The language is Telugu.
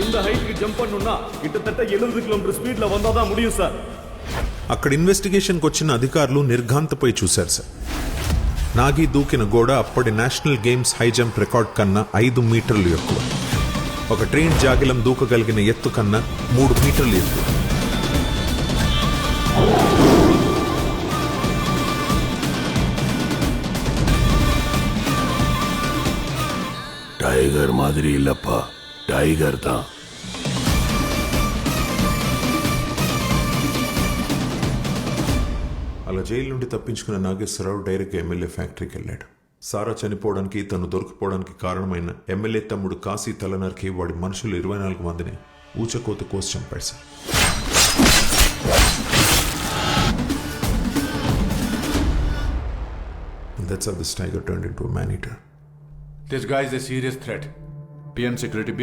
இந்த ஹைட்டுக்கு ஜம்ப் பண்ணணும்னா கிட்டத்தட்ட எழுபது கிலோமீட்டர் ஸ்பீட்ல வந்தாதான் முடியும் சார் అక్కడ ఇన్వెస్టిగేషన్కి వచ్చిన అధికారులు నిర్ఘాంతపై చూశారు సార్ నాగి దూకిన గోడ అప్పటి national games high jump record కన్నా ఐదు మీటర్లు ఎక్కువ ఒక ట్రైన్ జాగిలం దూకగలిగిన ఎత్తు కన్నా మూడు మీటర్లు ఎక్కువ டைகர் மாதிரி இல்லப்பா टाइगर था అలా జైలు నుండి తప్పించుకున్న నాగేశ్వరరావు డైరెక్ట్ ఎమ్మెల్యే ఫ్యాక్టరీకి వెళ్ళాడు సారా చనిపోవడానికి తను దొరకపోవడానికి కారణమైన ఎమ్మెల్యే తమ్ముడు కాశీ తలనర్కి వాడి మనుషులు ఇరవై నాలుగు మందిని ఊచకోత కోసి చంపాడు sir that's of this tiger turn into man eater This guy is a serious threat. PM security.